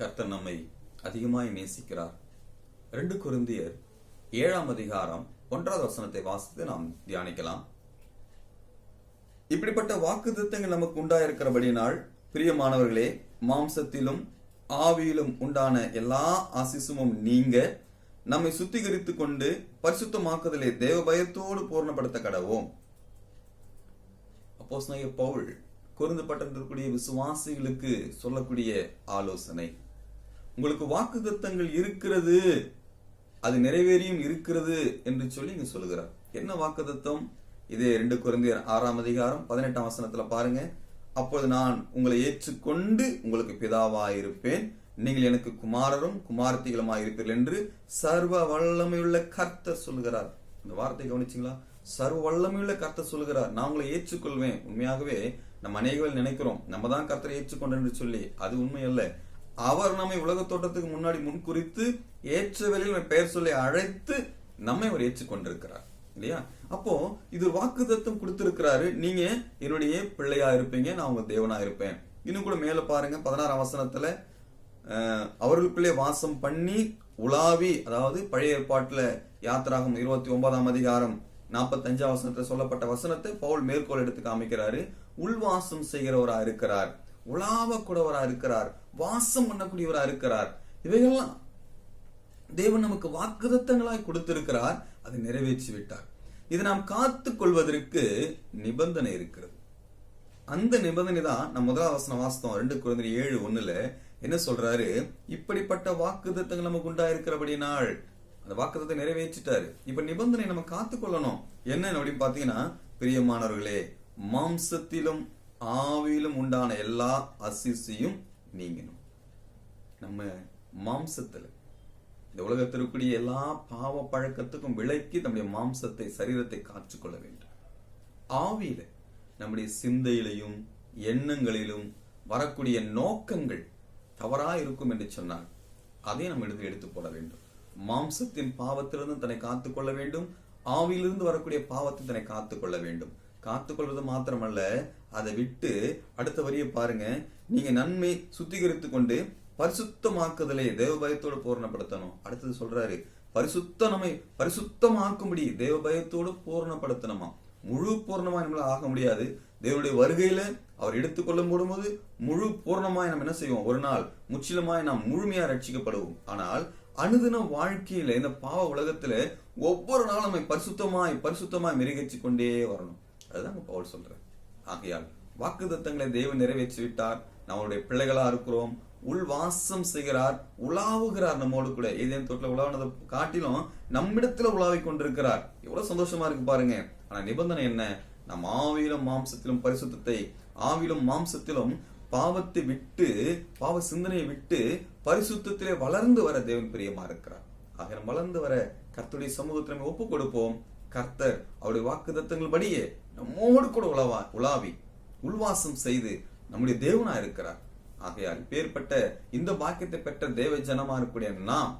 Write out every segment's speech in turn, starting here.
கர்த்தர் நம்மை அதிகமாய் நேசிக்கிறார். ரெண்டு குருந்தியர் ஏழாம் அதிகாரம் ஒன்றாவது வசனத்தை வாசித்து நாம் தியானிக்கலாம். இப்படிப்பட்ட வாக்கு திருத்தங்கள் நமக்கு உண்டாயிருக்கிறபடினால் பிரியமானவர்களே மாம்சத்திலும் ஆவியிலும் உண்டான எல்லா ஆசிசுமும் நீங்க நம்மை சுத்திகரித்துக் கொண்டு பரிசுத்தமாக்குதலே தேவ பயத்தோடு பூர்ணப்படுத்த கடவோம் அப்போஸ்தலனாகிய பவுல் குறுந்து பட்டத்திற்குரிய விசுவாசிகளுக்கு சொல்லக்கூடிய ஆலோசனை. உங்களுக்கு வாக்குத்தத்தங்கள் இருக்கிறது. அது நிறைவேறியும் இருக்கிறது என்று சொல்லி இங்க சொல்லுகிறார். என்ன வாக்குத்தத்தம்? இதே ரெண்டு குழந்தையர் ஆறாம் அதிகாரம் பதினெட்டாம் வசனத்துல பாருங்க. அப்பொழுது நான் உங்களை ஏற்றுக்கொண்டு உங்களுக்கு பிதாவாயிருப்பேன். நீங்கள் எனக்கு குமாரரும் குமாரத்திகளுமாய் இருப்பீர்கள் என்று சர்வ வல்லமையுள்ள கர்த்தர் சொல்லுகிறார். இந்த வார்த்தை கவனிச்சிங்களா? சர்வ வல்லமையுள்ள கர்த்தர் சொல்லுகிறார். நான் உங்களை ஏற்றுக்கொள்வேன். உண்மையாகவே நம்ம அநேகர்கள் நினைக்கிறோம். நம்ம தான் கர்த்தரை ஏற்றுக்கொண்டோம் என்று சொல்லி. அது உண்மை அல்ல அவர் நம்மை உலக தோட்டத்துக்கு முன்னாடி முன்குறித்து ஏற்ற வேலையில் பெயர் சொல்லி அழைத்து நம்மை அவர் ஏற்றுக்கொண்டிருக்கிறார். இல்லையா? அப்போ இது வாக்கு தத்துவம் கொடுத்திருக்கிறாரு. நீங்க என்னுடைய பிள்ளையா இருப்பீங்க நான் உங்க தேவனா இருப்பேன். இன்னும் கூட மேல பாருங்க பதினாறாம் வசனத்துல அவர்களுக்குள்ளே வாசம் பண்ணி உலாவி அதாவது பழைய ஏற்பாட்டுல யாத்திராகும் இருபத்தி ஒன்பதாம் அதிகாரம் நாற்பத்தஞ்சாம் வசனத்துல சொல்லப்பட்ட வசனத்தை பவுல் மேற்கோள் எடுத்து காமிக்கிறாரு. உள்வாசம் செய்கிறவரா இருக்கிறார். உலாவ கூடவரா இருக்கிறார். வாசம் பண்ணக்கூடியவரா இருக்கிறார். இவைகள்லாம் தேவன் நமக்கு வாக்குதத்தங்களாய் கொடுத்திருக்கிறார். அதை நிறைவேற்றி விட்டார் இதை நாம் காத்துக் கொள்வதற்கு நிபந்தனை இருக்கிறது. அந்த நிபந்தனை தான் நம்ம முதலாவது வசனம் வாஸ்தவம் ரெண்டு குழந்தை ஏழு ஒண்ணுல என்ன சொல்றாரு? இப்படிப்பட்ட வாக்குதத்தங்கள் நமக்கு உண்டாயிருக்கிறபடினால் அந்த வாக்குதத்தை நிறைவேற்றிட்டாரு. இப்ப நிபந்தனை நம்ம காத்துக்கொள்ளணும். என்ன அப்படின்னு பாத்தீங்கன்னா பிரியமானவர்களே மாம்சத்திலும் ஆவியிலும் உண்டான எல்லா அசிசியும் நீங்கணும். நம்ம மாம்சத்துல இந்த உலகத்தில் இருக்கக்கூடிய எல்லா பாவ பழக்கத்துக்கும் விலக்கி நம்முடைய மாம்சத்தை சரீரத்தை காற்றுக்கொள்ள வேண்டும். ஆவியில நம்முடைய சிந்தையிலையும் எண்ணங்களிலும் வரக்கூடிய நோக்கங்கள் தவறா இருக்கும் என்று சொன்னால் அதை நம்ம எடுத்து எடுத்து போட வேண்டும். மாம்சத்தின் பாவத்திலிருந்து தன்னை காத்துக்கொள்ள வேண்டும். ஆவியிலிருந்து வரக்கூடிய பாவத்தை தன்னை காத்துக்கொள்ள வேண்டும். காத்துக்கொள்வது மாத்திரமல்ல அதை விட்டு அடுத்த வரியை பாருங்க. நீங்க நன்மை சுத்திகரித்து கொண்டு பரிசுத்தமாக்குதலை தேவ பயத்தோடு பூரணப்படுத்தணும். அடுத்தது சொல்றாரு பரிசுத்த நம்மை பரிசுத்தமாக்கும்படி தேவ பயத்தோடு பூரணப்படுத்தணுமா? முழு பூர்ணமா நம்மளால ஆக முடியாது. தேவனுடைய வருகையில அவர் எடுத்துக்கொள்ளும் போடும்போது முழு பூர்ணமாய் நம்ம என்ன செய்வோம்? ஒரு நாள் முற்றிலுமாய் நாம் முழுமையா ரட்சிக்கப்படுவோம். ஆனால் அனுதின வாழ்க்கையில இந்த பாவ உலகத்துல ஒவ்வொரு நாளும் நம்மை பரிசுத்தமாய் பரிசுத்தமாய் மெருகேற்றி கொண்டே வரணும். அதுதான் பவுல் சொல்றேன் ஆகையால் வாக்குத்தத்தங்களை தேவன் நிறைவேற்றி விட்டார் நம்மளுடைய பிள்ளைகளா இருக்கிறோம். உள்வாசம் செய்கிறார். உலாவுகிறார் நம்மோடு கூட. ஏதேன் தொட்டில் உலாவினதை காட்டிலும் நம்மிடத்துல உலாவிக் கொண்டிருக்கிறார். எவ்வளவு சந்தோஷமா இருக்கு பாருங்க. ஆனா நிபந்தனை என்ன? நம் ஆவியிலும் மாம்சத்திலும் பரிசுத்தத்தை ஆவிலும் மாம்சத்திலும் பாவத்தை விட்டு பாவ சிந்தனையை விட்டு பரிசுத்திலே வளர்ந்து வர தேவன் பிரியமா இருக்கிறார். ஆக வளர்ந்து வர கர்த்தருடைய சமூகத்தில் ஒப்பு கொடுப்போம் கர்த்தர் அவருடைய வாக்கு படியே நம்மோடு கூட உலவா உலாவி உள்வாசம் செய்து நம்முடைய தேவனா இருக்கிறார். ஆகையால் பேர்பட்ட இந்த பாக்கியத்தை பெற்ற தேவ ஜனமா இருக்கக்கூடிய நாம்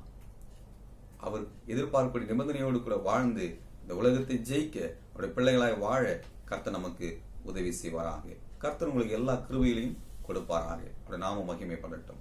அவர் எதிர்பார்க்கக்கூடிய நிபந்தனையோடு கூட வாழ்ந்து இந்த உலகத்தை ஜெயிக்க அவருடைய பிள்ளைகளாய் வாழ கர்த்தர் நமக்கு உதவி செய்வாராக. கர்த்தர் உங்களுக்கு எல்லா கிருபைகளையும் கொடுப்பாராக. அவருடைய நாம மகிமைப்படட்டும்.